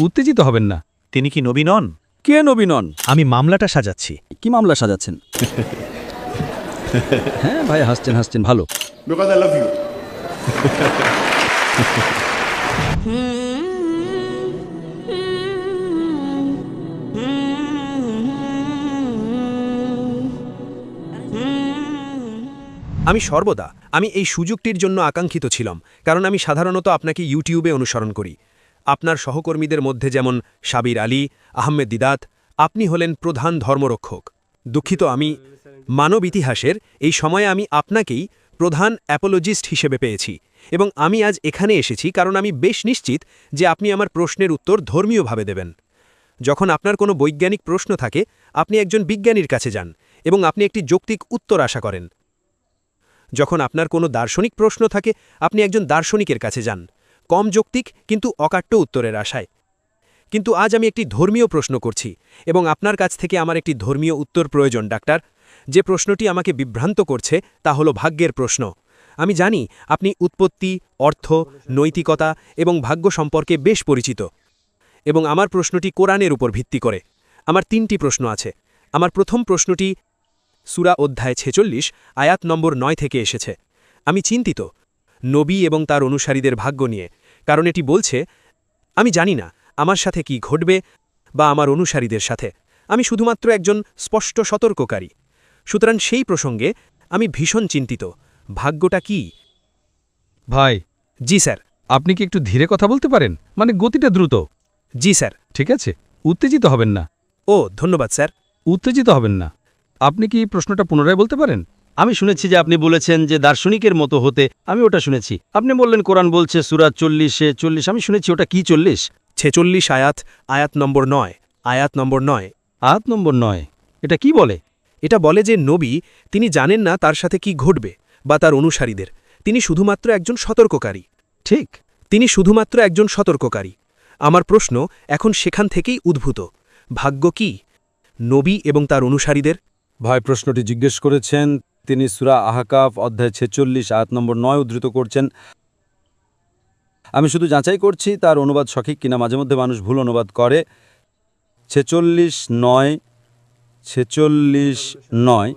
উত্তেজিত হবেন না। তিনি কি নবী নন? কে নবী নন? আমি মামলাটা সাজাচ্ছি। কি মামলা সাজাচ্ছেন? হ্যাঁ ভাই হাসছেন হাসছেন ভালো। Because I love you. আমি সর্বদা আমি এই সুযোগটির জন্য আকাঙ্ক্ষিত ছিলাম কারণ আমি সাধারণত আপনাকে ইউটিউবে অনুসরণ করি। আপনার সহকর্মীদের মধ্যে যেমন সাবির আলী, আহমেদ দিদাত, আপনি হলেন প্রধান ধর্মরক্ষক। দুঃখিত আমি মানব ইতিহাসের এই সময়ে আমি আপনাকেই প্রধান অ্যাপোলজিস্ট হিসেবে পেয়েছি এবং আমি আজ এখানে এসেছি কারণ আমি বেশ নিশ্চিত যে আপনি আমার প্রশ্নের উত্তর ধর্মীয়ভাবে দেবেন। যখন আপনার কোনো বৈজ্ঞানিক প্রশ্ন থাকে, আপনি একজন বিজ্ঞানীর কাছে যান এবং আপনি একটি যৌক্তিক উত্তর আশা করেন। যখন আপনার কোনো দার্শনিক প্রশ্ন থাকে, আপনি একজন দার্শনিকের কাছে যান। কম যৌক্তিক কিন্তু অকাট্য উত্তরের আশায়। কিন্তু আজ আমি একটি ধর্মীয় প্রশ্ন করছি এবং আপনার কাছ থেকে আমার একটি ধর্মীয় উত্তর প্রয়োজন, ডাক্তার। যে প্রশ্নটি আমাকে বিভ্রান্ত করছে তা হলো ভাগ্যের প্রশ্ন। আমি জানি আপনি উৎপত্তি, অর্থ, নৈতিকতা এবং ভাগ্য সম্পর্কে বেশ পরিচিত এবং আমার প্রশ্নটি কোরআনের উপর ভিত্তি করে। আমার তিনটি প্রশ্ন আছে। আমার প্রথম প্রশ্নটি সুরা অধ্যায় ছেচল্লিশ, আয়াত নম্বর নয় থেকে এসেছে। আমি চিন্তিত। নবী এবং তার অনুসারীদের ভাগ্য নিয়ে। কারণ এটি বলছে আমি জানি না আমার সাথে কি ঘটবে বা আমার অনুসারীদের সাথে। আমি শুধুমাত্র একজন স্পষ্ট সতর্ককারী। সুতরাং সেই প্রসঙ্গে আমি ভীষণ চিন্তিত। ভাগ্যটা কি? ভাই। জি স্যার। আপনি কি একটু ধীরে কথা বলতে পারেন? মানে গতিটা দ্রুত। জি স্যার। ঠিক আছে। উত্তেজিত হবেন না। ও ধন্যবাদ স্যার। উত্তেজিত হবেন না। আপনি কি প্রশ্নটা পুনরায় বলতে পারেন? আমি শুনেছি যে আপনি বলেছেন যে দার্শনিকের মতো হতে আমি ওটা শুনেছি। আপনি বললেন কোরআন বলছে সুরাত চল্লিশে চল্লিশ আমি শুনেছি ওটা কি চল্লিশ? ছেচল্লিশ আয়াত আয়াত নম্বর নয় আয়াত নম্বর নয়। আয়াত নম্বর নয় এটা কি বলে? এটা বলে যে নবী তিনি জানেন না তার সাথে কি ঘটবে বা তার অনুসারীদের। তিনি শুধুমাত্র একজন সতর্ককারী। ঠিক। তিনি শুধুমাত্র একজন সতর্ককারী। আমার প্রশ্ন এখন সেখান থেকেই উদ্ভূত। ভাগ্য কি? নবী এবং তার অনুসারীদের? ভাই প্রশ্নটি জিজ্ঞেস করেছেন তিনি সুরা আহাকাফ অধ্যায় ছেচল্লিশ, আয়াত নম্বর নয় উদ্ধৃত করছেন। আমি শুধু যাচাই করছি তার অনুবাদ সঠিক কিনা, মাঝে মধ্যে মানুষ ভুল অনুবাদ করে। ছেচল্লিশ নয় ছেচল্লিশ নয়।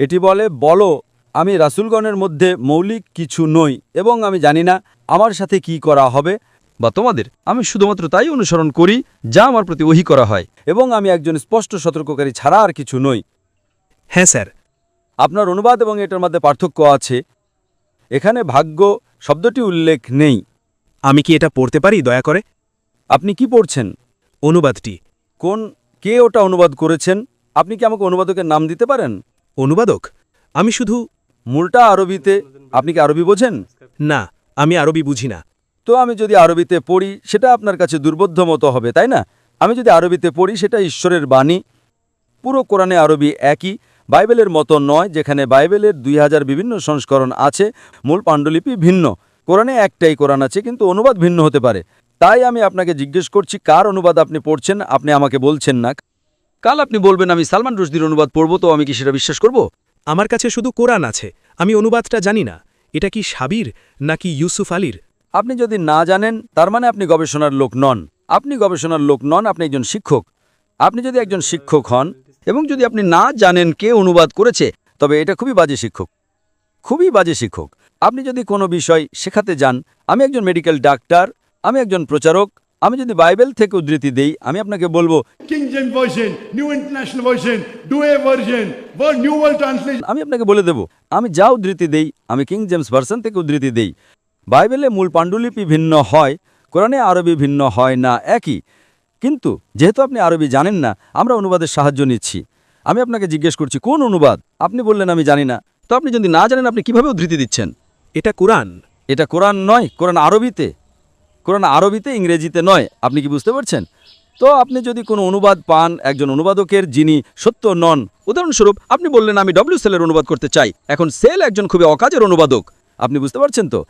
এটি বলে, বলো, আমি রাসুলগণের মধ্যে মৌলিক কিছু নই এবং আমি জানি না আমার সাথে কি করা হবে। বা তোমাদের আমি শুধুমাত্র তাই অনুসরণ করি যা আমার প্রতি ওহি করা হয় এবং আমি একজন স্পষ্ট সতর্ককারী ছাড়া আর কিছু নই। হ্যাঁ স্যার। আপনার অনুবাদ এবং এটার মধ্যে পার্থক্য আছে। এখানে ভাগ্য শব্দটি উল্লেখ নেই। আমি কি এটা পড়তে পারি দয়া করে? আপনি কি পড়ছেন? অনুবাদটি। কোন কে ওটা অনুবাদ করেছেন? আপনি কি আমাকে অনুবাদকের নাম দিতে পারেন? অনুবাদক? আমি শুধু মূলটা আরবিতে আপনি কি আরবি বোঝেন? না আমি আরবি বুঝি না। তো আমি যদি আরবিতে পড়ি, সেটা আপনার কাছে দুর্বোধ্য মতো হবে, তাই না? আমি যদি আরবিতে পড়ি, সেটা ঈশ্বরের বাণী। পুরো কোরআনে আরবি একই, বাইবেলের মতো নয়, যেখানে বাইবেলের দুই হাজার বিভিন্ন সংস্করণ আছে, মূল পাণ্ডুলিপি ভিন্ন। কোরআনে একটাই কোরআন আছে, কিন্তু অনুবাদ ভিন্ন হতে পারে। তাই আমি আপনাকে জিজ্ঞেস করছি, কার অনুবাদ আপনি পড়ছেন? আপনি আমাকে বলছেন না। কাল আপনি বলবেন, আমি সালমান রুশদির অনুবাদ পড়ব, তো আমি কি সেটা বিশ্বাস করব? আমার কাছে শুধু কোরআন আছে, আমি অনুবাদটা জানি না। এটা কি সাবির, নাকি ইউসুফ আলীর? আপনি যদি না জানেন তার মানে আপনি গবেষণার লোক নন। আপনি গবেষণার লোক নন আপনি একজন শিক্ষক। আপনি যদি একজন শিক্ষক হন এবং যদি আপনি না জানেন কে অনুবাদ করেছে তবে এটা খুবই বাজে শিক্ষক। খুবই বাজে শিক্ষক। আপনি যদি কোনো বিষয় শেখাতে যান আমি একজন মেডিকেল ডাক্তার আমি একজন প্রচারক আমি যদি বাইবেল থেকে উদ্ধৃতি দেই আমি আপনাকে বলব. আমি আপনাকে বলে দেব আমি যা উদ্ধৃতি দেই আমি কিং জেমস ভার্সন থেকে উদ্ধৃতি দেই। বাইবেলে মূল পাণ্ডুলিপি ভিন্ন হয় কোরআনে আরবি ভিন্ন হয় না একই। কিন্তু যেহেতু আপনি আরবি জানেন না আমরা অনুবাদের সাহায্য নিচ্ছি। আমি আপনাকে জিজ্ঞেস করছি কোন অনুবাদ? আপনি বললেন আমি জানি না। তো আপনি যদি না জানেন আপনি কীভাবে উদ্ধৃতি দিচ্ছেন? এটা কোরআন। এটা কোরআন নয় কোরআন আরবিতে। কোরআন আরবিতে ইংরেজিতে নয়। আপনি কি বুঝতে পারছেন? তো আপনি যদি কোনো অনুবাদ পান একজন অনুবাদকের যিনি সত্য নন উদাহরণস্বরূপ আপনি বললেন আমি ডব্লিউ সেলের অনুবাদ করতে চাই। এখন সেল একজন খুবই অকাজের অনুবাদক। আপনি বুঝতে পারছেন তো?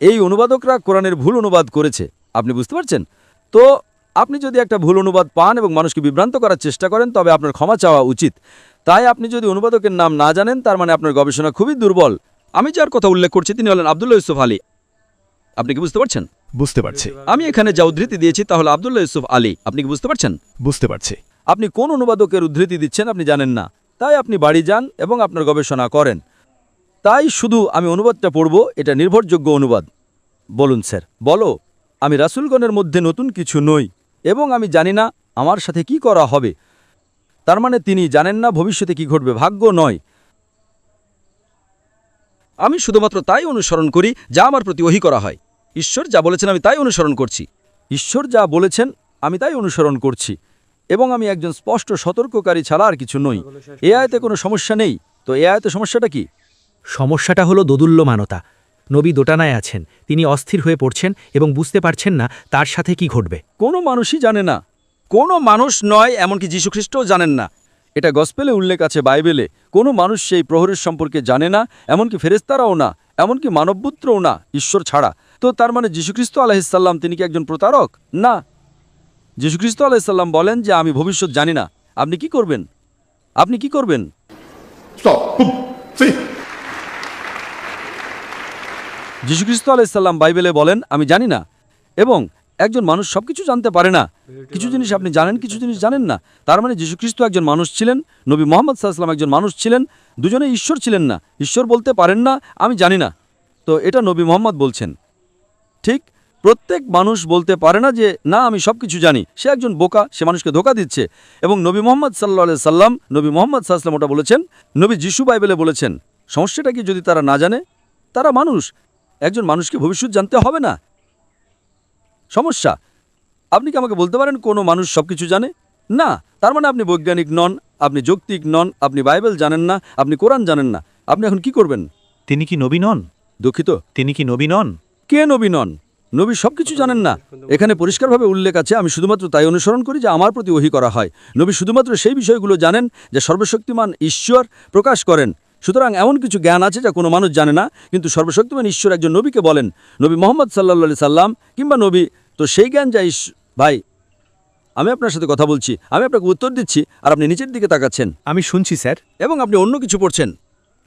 এই অনুবাদকরা কোরআনের ভুল অনুবাদ করেছে। আপনি বুঝতে পারছেন? তো আপনি যদি একটা ভুল অনুবাদ পান এবং মানুষকে বিভ্রান্ত করার চেষ্টা করেন তবে আপনার ক্ষমা চাওয়া উচিত। তাই আপনি যদি অনুবাদকের নাম না জানেন তার মানে আপনার গবেষণা খুবই দুর্বল। আমি যার কথা উল্লেখ করছি তিনি হলেন আবদুল্লাহ ইউসুফ আলী। আপনি কি বুঝতে পারছেন? বুঝতে পারছি। আমি এখানে যা উদ্ধৃতি দিয়েছি তাহলে আবদুল্লাহ ইউসুফ আলী। আপনি কি বুঝতে পারছেন? বুঝতে পারছি। আপনি কোন অনুবাদকের উদ্ধৃতি দিচ্ছেন আপনি জানেন না। তাই আপনি বাড়ি যান এবং আপনার গবেষণা করেন। তাই শুধু আমি অনুবাদটা পড়ব, এটা নির্ভরযোগ্য অনুবাদ। বলুন, স্যার। বলো, আমি রাসুলগণের মধ্যে নতুন কিছু নই এবং আমি জানি না আমার সাথে কি করা হবে। তার মানে তিনি জানেন না ভবিষ্যতে কি ঘটবে, ভাগ্য নয়। আমি শুধুমাত্র তাই অনুসরণ করি যা আমার প্রতি ওহি করা হয়। ঈশ্বর যা বলেছেন, আমি তাই অনুসরণ করছি। ঈশ্বর যা বলেছেন, আমি তাই অনুসরণ করছি। এবং আমি একজন স্পষ্ট সতর্ককারী ছাড়া আর কিছু নই। এ আয়তে কোনো সমস্যা নেই। তো এ আয়তে সমস্যাটা কি? সমস্যাটা হলো দোদুল্যমানতা। নবী দোটানায় আছেন তিনি অস্থির হয়ে পড়ছেন এবং বুঝতে পারছেন না তার সাথে কি ঘটবে। কোনো মানুষই জানে না। কোনো মানুষ নয় এমনকি যীশুখ্রিস্টও জানেন না। এটা গসপেলে উল্লেখ আছে বাইবেলে। কোনো মানুষ সেই প্রহরের সম্পর্কে জানে না এমনকি ফেরেস্তারাও না এমনকি মানবপুত্রও না ঈশ্বর ছাড়া। তো তার মানে যীশুখ্রিস্ট আলাহিসাল্লাম তিনি কি একজন প্রতারক? না। যীশুখ্রিস্ট আলাহিসাল্লাম বলেন যে আমি ভবিষ্যৎ জানি না। আপনি কি করবেন? আপনি কি করবেন? See? আলাইসাল্লাম বাইবেলে বলেন, আমি জানি না এবং একজন মানুষ সব কিছু জানতে পারে না। কিছু জিনিস আপনি জানেন, কিছু জিনিস জানেন না। তার মানে যীশুখ্রিস্ট একজন মানুষ ছিলেন, নবী মোহাম্মদ সাল্লাম একজন মানুষ ছিলেন, দুজনে ঈশ্বর ছিলেন না। ঈশ্বর বলতে পারেন না, আমি জানি না। তো এটা নবী মোহাম্মদ বলছেন। ঠিক প্রত্যেক মানুষ বলতে পারে না যে, না, আমি সব কিছু জানি। সে একজন বোকা, সে মানুষকে ধোকা দিচ্ছে। এবং নবী মোহাম্মদ সাল্লা সাল্লাম নবী মোহাম্মদ সাল্লাম ওটা বলেছেন, নবী যিশু বাইবেলে বলেছেন, সমস্যাটা কি যদি তারা না জানে? তারা মানুষ। একজন মানুষকে ভবিষ্যৎ জানতে হবে না। সমস্যা আপনি কি আমাকে বলতে পারেন কোনো মানুষ সব কিছু জানে? না তার মানে আপনি বৈজ্ঞানিক নন আপনি যৌক্তিক নন আপনি বাইবেল জানেন না আপনি কোরআন জানেন না। আপনি এখন কি করবেন? তিনি কি নবী নন? দুঃখিত। তিনি কি নবী নন? কে নবী নন? নবী সব কিছু জানেন না। এখানে পরিষ্কারভাবে উল্লেখ আছে আমি শুধুমাত্র তাই অনুসরণ করি যে আমার প্রতি ওহি করা হয়। নবী শুধুমাত্র সেই বিষয়গুলো জানেন যে সর্বশক্তিমান ঈশ্বর প্রকাশ করেন। সুতরাং এমন কিছু জ্ঞান আছে যা কোনো মানুষ জানে না কিন্তু সর্বশক্তিমান ঈশ্বর একজন নবীকে বলেন নবী মোহাম্মদ সাল্লা সাল্লাম কিংবা নবী তো সেই জ্ঞান যা ভাই আমি আপনার সাথে কথা বলছি আমি আপনাকে উত্তর দিচ্ছি আর আপনি নিচের দিকে তাকাচ্ছেন। আমি শুনছি স্যার। এবং আপনি অন্য কিছু পড়ছেন।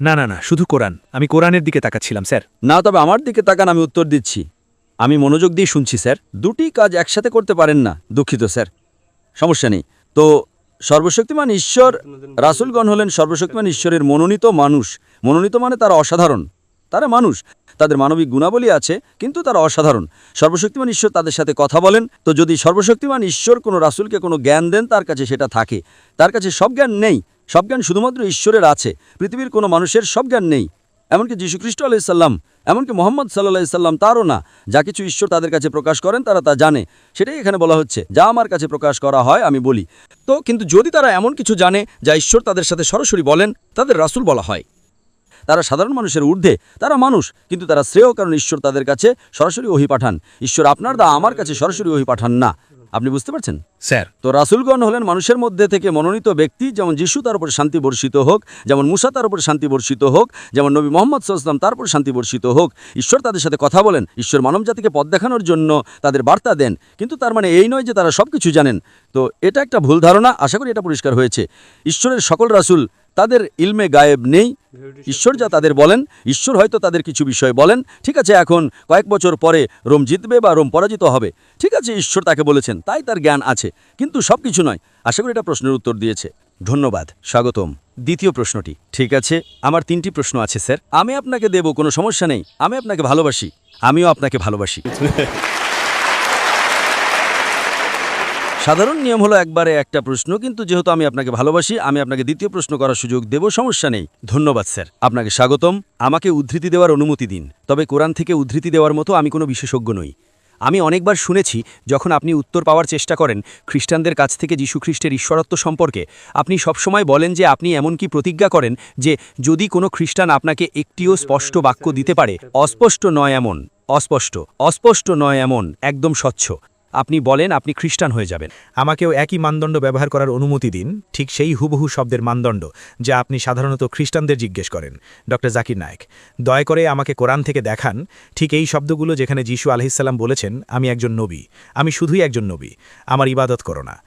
না না না শুধু কোরআন। আমি কোরআনের দিকে তাকাচ্ছিলাম স্যার। না তবে আমার দিকে তাকান আমি উত্তর দিচ্ছি। আমি মনোযোগ দিয়ে শুনছি স্যার। দুটি কাজ একসাথে করতে পারেন না দুঃখিত স্যার। সমস্যা নেই। তো সর্বশক্তিমান ঈশ্বর, রাসুলগণ হলেন সর্বশক্তিমান ঈশ্বরের মনোনীত মানুষ। মনোনীত মানে তারা অসাধারণ। তারা মানুষ। তাদের মানবিক গুণাবলী আছে, কিন্তু তারা অসাধারণ। সর্বশক্তিমান ঈশ্বর তাদের সাথে কথা বলেন। তো যদি সর্বশক্তিমান ঈশ্বর কোনো রাসুলকে কোনো জ্ঞান দেন, তার কাছে সেটা থাকে। তার কাছে সব জ্ঞান নেই। সব জ্ঞান শুধুমাত্র ঈশ্বরের আছে। পৃথিবীর কোনো মানুষের সব জ্ঞান নেই। এমনকি যীশুখ্রিস্ট আলাইসাল্লাম এমনকি মোহাম্মদ সাল্লাহ সাল্লাম তারও না। যা কিছু ঈশ্বর তাদের কাছে প্রকাশ করেন, তারা তা জানে। সেটাই এখানে বলা হচ্ছে, যা আমার কাছে প্রকাশ করা হয়, আমি বলি। তো কিন্তু যদি তারা এমন কিছু জানে, যা ঈশ্বর তাদের সাথে সরাসরি বলেন, তাদের রাসূল বলা হয়। তারা সাধারণ মানুষের ঊর্ধ্বে, তারা মানুষ, কিন্তু তারা শ্রেয় কারণ ঈশ্বর তাদের কাছে সরাসরি ওহি পাঠান। ঈশ্বর আপনার দা, আমার কাছে সরাসরি ওহি পাঠান না। আপনি বুঝতে পারছেন? স্যার। তো রাসুলগণ হলেন মানুষের মধ্যে থেকে মনোনীত ব্যক্তি যেমন যিশু তার উপর শান্তি বর্ষিত হোক যেমন মুসা তার উপর শান্তি বর্ষিত হোক যেমন নবী মোহাম্মদ সাল্লাম তার উপর শান্তি বর্ষিত হোক। ঈশ্বর তাদের সাথে কথা বলেন। ঈশ্বর মানবজাতিকে পথ দেখানোর জন্য তাদের বার্তা দেন। কিন্তু তার মানে এই নয় যে তারা সব কিছু জানেন। তো এটা একটা ভুল ধারণা, আশা করি এটা পরিষ্কার হয়েছে। ঈশ্বরের সকল রাসুল তাদের ইলমে গায়েব নেই। ঈশ্বর যা তাদের বলেন, ঈশ্বর হয়তো তাদের কিছু বিষয় বলেন। ঠিক আছে, এখন কয়েক বছর পরে রোম জিতবে বা রোম পরাজিত হবে। ঠিক আছে, ঈশ্বর তাকে বলেছেন, তাই তার জ্ঞান আছে। কিন্তু সব কিছু নয়। আশা করি এটা প্রশ্নের উত্তর দিয়েছে। ধন্যবাদ, স্বাগতম। দ্বিতীয় প্রশ্নটি, ঠিক আছে, আমার তিনটি প্রশ্ন আছে, স্যার। আমি আপনাকে দেব, কোনো সমস্যা নেই। আমি আপনাকে ভালোবাসি। আমিও আপনাকে ভালোবাসি। সাধারণ নিয়ম হলো একবারে একটা প্রশ্ন, কিন্তু যেহেতু আমি আপনাকে ভালোবাসি, আমি আপনাকে দ্বিতীয় প্রশ্ন করার সুযোগ দেব, সমস্যা নেই। ধন্যবাদ, স্যার। আপনাকে স্বাগতম। আমাকে উদ্ধৃতি দেওয়ার অনুমতি দিন। তবে কোরআন থেকে উদ্ধৃতি দেওয়ার মতো আমি কোনো বিশেষজ্ঞ নই। আমি অনেকবার শুনেছি, যখন আপনি উত্তর পাওয়ার চেষ্টা করেন, খ্রিস্টানদের কাছ থেকে যীশুখ্রিস্টের ঈশ্বরত্ব সম্পর্কে, আপনি সবসময় বলেন যে আপনি এমনকি প্রতিজ্ঞা করেন যে যদি কোনো খ্রিস্টান আপনাকে একটিও স্পষ্ট বাক্য দিতে পারে, অস্পষ্ট নয় এমন, অস্পষ্ট অস্পষ্ট নয় এমন, একদম স্বচ্ছ। আপনি বলেন আপনি খ্রিস্টান হয়ে যাবেন। আমাকেও একই মানদণ্ড ব্যবহার করার অনুমতি দিন, ঠিক সেই হুবহু শব্দের মানদণ্ড যা আপনি সাধারণত খ্রিস্টানদের জিজ্ঞেস করেন। ড জাকির নায়েক, দয়া করে আমাকে কোরআন থেকে দেখান, ঠিক এই শব্দগুলো যেখানে যিশু আলহিসাল্লাম বলেছেন, আমি একজন নবী, আমি শুধুই একজন নবী, আমার ইবাদত করো না।